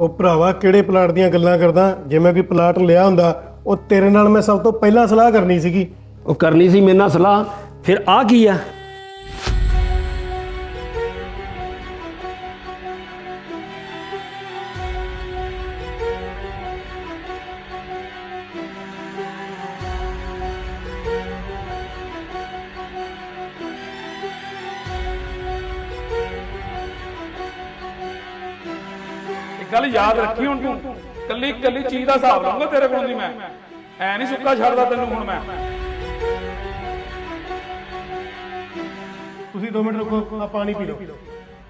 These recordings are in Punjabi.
ਉਹ ਭਰਾਵਾ ਕਿਹੜੇ ਪਲਾਟ ਦੀਆਂ ਗੱਲਾਂ ਕਰਦਾ? ਜੇ ਮੈਂ ਕੋਈ ਪਲਾਟ ਲਿਆ ਹੁੰਦਾ, ਉਹ ਤੇਰੇ ਨਾਲ ਮੈਂ ਸਭ ਤੋਂ ਪਹਿਲਾਂ ਸਲਾਹ ਕਰਨੀ ਸੀਗੀ। ਉਹ ਕਰਨੀ ਸੀ ਮੇਰੇ ਨਾਲ ਸਲਾਹ, ਫਿਰ ਆ ਕੀ ਆ? ਗੱਲ ਯਾਦ ਰੱਖੀ ਹੁਣ ਤੂੰ। ਕੱਲੀ ਕੱਲੀ ਚੀਜ਼ ਦਾ ਹਿਸਾਬ ਲਾਉਂਗਾ ਤੇਰੇ ਕੋਲੋਂ ਦੀ ਮੈਂ। ਐ ਨਹੀਂ ਸੁੱਕਾ ਛੱਡਦਾ ਤੈਨੂੰ ਹੁਣ ਮੈਂ। ਤੁਸੀਂ 2 ਮਿੰਟ ਰੁਕੋ ਆ ਪਾਣੀ ਪੀ ਲਓ।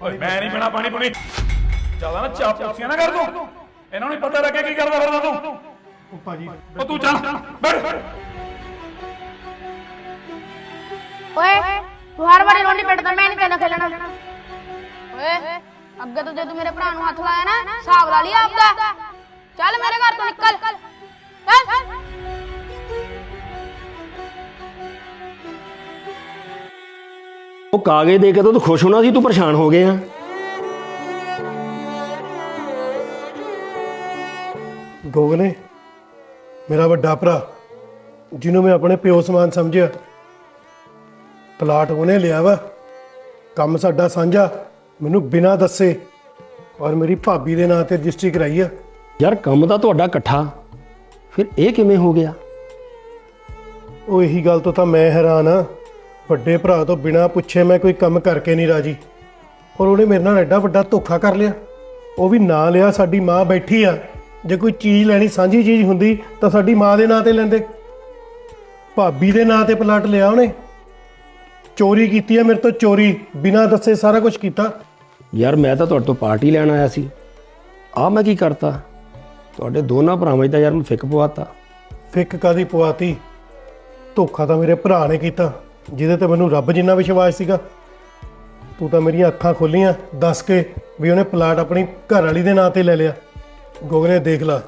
ਓਏ ਮੈਂ ਨਹੀਂ ਪੀਣਾ ਪਾਣੀ ਪੁਣੀ। ਜ਼ਿਆਦਾ ਨਾ ਚਾਪ ਪੁੱਛੀਆਂ ਨਾ ਕਰ ਤੂੰ। ਇਹਨਾਂ ਨੂੰ ਪਤਾ ਲੱਗੇ ਕੀ ਕਰਦਾ ਫਿਰਦਾ ਤੂੰ। ਉਹ ਭਾਜੀ ਉਹ ਤੂੰ ਚੱਲ ਬੈਠ। ਓਏ ਤੂੰ ਹਰ ਵਾਰੀ ਰੋਣੀ ਪਿੱਟਦਾ ਮੈਂ ਨਹੀਂ ਤੇਨਾਂ ਖੇਲਣਾ। ਓਏ। ਅੱਗੇ ਤੋਂ ਜੇ ਤੂੰ ਮੇਰੇ ਭਰਾ ਨੂੰ ਹੱਥ ਲਾਇਆ ਨਾ ਹਿਸਾਬ ਲਾ ਲਈ ਆਪਦਾ। ਚੱਲ ਮੇਰੇ ਘਰ ਤੋਂ ਨਿਕਲ। ਚੱਲ। ਉਹ ਕਾਗਜ਼ ਦੇ ਕੇ ਤਾਂ ਤੂੰ ਖੁਸ਼ ਹੋਣਾ ਸੀ ਤੂੰ ਪਰੇਸ਼ਾਨ ਹੋ ਗਿਆ। ਗੋਗਨੇ ਮੇਰਾ ਵੱਡਾ ਭਰਾ ਜਿਹਨੂੰ ਮੈਂ ਆਪਣੇ ਪਿਓ ਸਮਾਨ ਸਮਝਿਆ ਪਲਾਟ ਉਹਨੇ ਲਿਆ ਵਾ ਕੰਮ ਸਾਡਾ ਸਾਂਝਾ। ਮੈਨੂੰ ਬਿਨਾਂ ਦੱਸੇ ਔਰ ਮੇਰੀ ਭਾਬੀ ਦੇ ਨਾਂ ਤੇ ਰਜਿਸਟਰੀ ਕਰਾਈ ਆ। ਯਾਰ ਕੰਮ ਤਾਂ ਤੁਹਾਡਾ ਇਕੱਠਾ। ਫਿਰ ਇਹ ਕਿਵੇਂ ਹੋ ਗਿਆ? ਉਹ ਇਹੀ ਗੱਲ ਤੋਂ ਤਾਂ ਮੈਂ ਹੈਰਾਨ ਆ। ਵੱਡੇ ਭਰਾ ਤੋਂ ਬਿਨਾਂ ਪੁੱਛੇ ਮੈਂ ਕੋਈ ਕੰਮ ਕਰਕੇ ਨਹੀਂ ਰਾਜੀ। ਔਰ ਉਹਨੇ ਮੇਰੇ ਨਾਲ ਐਡਾ ਵੱਡਾ ਧੋਖਾ ਕਰ ਲਿਆ। ਉਹ ਵੀ ਨਾਂ ਲਿਆ ਸਾਡੀ ਮਾਂ ਬੈਠੀ ਆ। ਜੇ ਕੋਈ ਚੀਜ਼ ਲੈਣੀ ਸਾਂਝੀ ਚੀਜ਼ ਹੁੰਦੀ ਤਾਂ ਸਾਡੀ ਮਾਂ ਦੇ ਨਾਂ ਤੇ ਲੈਂਦੇ। ਭਾਬੀ ਦੇ ਨਾਂ ਤੇ ਪਲਾਟ ਲਿਆ ਉਹਨੇ। ਚੋਰੀ ਕੀਤੀ ਆ ਮੇਰੇ ਤੋਂ ਚੋਰੀ। ਬਿਨਾਂ ਦੱਸੇ ਸਾਰਾ ਕੁਝ ਕੀਤਾ। ਯਾਰ ਮੈਂ ਤਾਂ ਤੁਹਾਡੇ ਤੋਂ ਪਾਰਟੀ ਲੈਣ ਆਇਆ ਸੀ। ਆ ਮੈਂ ਕੀ ਕਰਤਾ? ਤੁਹਾਡੇ ਦੋਨਾਂ ਭਰਾਵਾਂ 'ਚ ਤਾਂ ਯਾਰ ਮੈਂ ਫਿੱਕ ਪਵਾਤਾ। ਫਿੱਕ ਕਾਦੀ ਪਵਾਤੀ? ਧੋਖਾ ਤਾਂ ਮੇਰੇ ਭਰਾ ਨੇ ਕੀਤਾ, ਜਿਹਦੇ ਤੇ ਮੈਨੂੰ ਰੱਬ ਜਿੰਨਾ ਵਿਸ਼ਵਾਸ ਸੀਗਾ। ਤੂੰ ਤਾਂ ਮੇਰੀਆਂ ਅੱਖਾਂ ਖੋਲੀਆਂ, ਦੱਸ ਕੇ ਵੀ ਉਹਨੇ ਪਲਾਟ ਆਪਣੀ ਘਰ ਵਾਲੀ ਦੇ ਨਾਂ ਤੇ ਲੈ ਲਿਆ। ਗੋਗਨੇ, ਦੇਖ ਲਾ।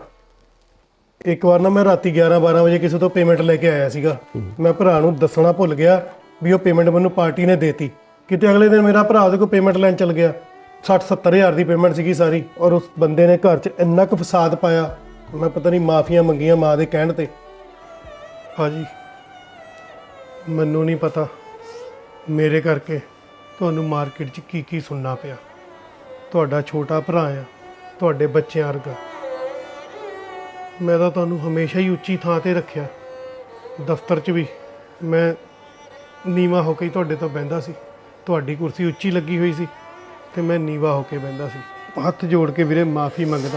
ਇੱਕ ਵਾਰ ਨਾ ਮੈਂ ਰਾਤੀ 11 12 ਵਜੇ ਕਿਸੇ ਤੋਂ ਪੇਮੈਂਟ ਲੈ ਕੇ ਆਇਆ ਸੀਗਾ। ਮੈਂ ਭਰਾ ਨੂੰ ਦੱਸਣਾ ਭੁੱਲ ਗਿਆ ਵੀ ਉਹ ਪੇਮੈਂਟ ਮੈਨੂੰ ਪਾਰਟੀ ਨੇ ਦੇਤੀ। ਕਿਤੇ ਅਗਲੇ ਦਿਨ ਮੇਰਾ ਭਰਾ ਉਹਦੇ ਕੋਲ ਪੇਮੈਂਟ ਲੈਣ ਚਲ ਗਿਆ। 60 70 ਹਜ਼ਾਰ ਦੀ ਪੇਮੈਂਟ ਸੀਗੀ ਸਾਰੀ ਔਰ ਉਸ ਬੰਦੇ ਨੇ ਘਰ 'ਚ ਇੰਨਾ ਕੁ ਫਸਾਦ ਪਾਇਆ, ਮੈਂ ਪਤਾ ਨਹੀਂ ਮਾਫੀਆਂ ਮੰਗੀਆਂ ਮਾਂ ਦੇ ਕਹਿਣ ਤੇ। ਭਾਜੀ, ਮੈਨੂੰ ਨਹੀਂ ਪਤਾ ਮੇਰੇ ਕਰਕੇ ਤੁਹਾਨੂੰ ਮਾਰਕੀਟ 'ਚ ਕੀ ਕੀ ਸੁਣਨਾ ਪਿਆ। ਤੁਹਾਡਾ ਛੋਟਾ ਭਰਾ ਆ, ਤੁਹਾਡੇ ਬੱਚਿਆਂ ਵਰਗਾ। ਮੈਂ ਤਾਂ ਤੁਹਾਨੂੰ ਹਮੇਸ਼ਾ ਹੀ ਉੱਚੀ ਥਾਂ ਤੇ ਰੱਖਿਆ। ਦਫ਼ਤਰ 'ਚ ਵੀ ਮੈਂ ਨੀਵਾ ਹੋ ਕੇ ਹੀ ਤੁਹਾਡੇ ਤੋਂ ਬਹਿੰਦਾ ਸੀ। ਤੁਹਾਡੀ ਕੁਰਸੀ ਉੱਚੀ ਲੱਗੀ ਹੋਈ ਸੀ। ਤੇ ਮੈਂ ਨੀਵਾ ਹੋ ਕੇ ਬਹਿੰਦਾ ਸੀ। ਹੱਥ ਜੋੜ ਕੇ ਵੀਰੇ ਮਾਫੀ ਮੰਗਦਾ।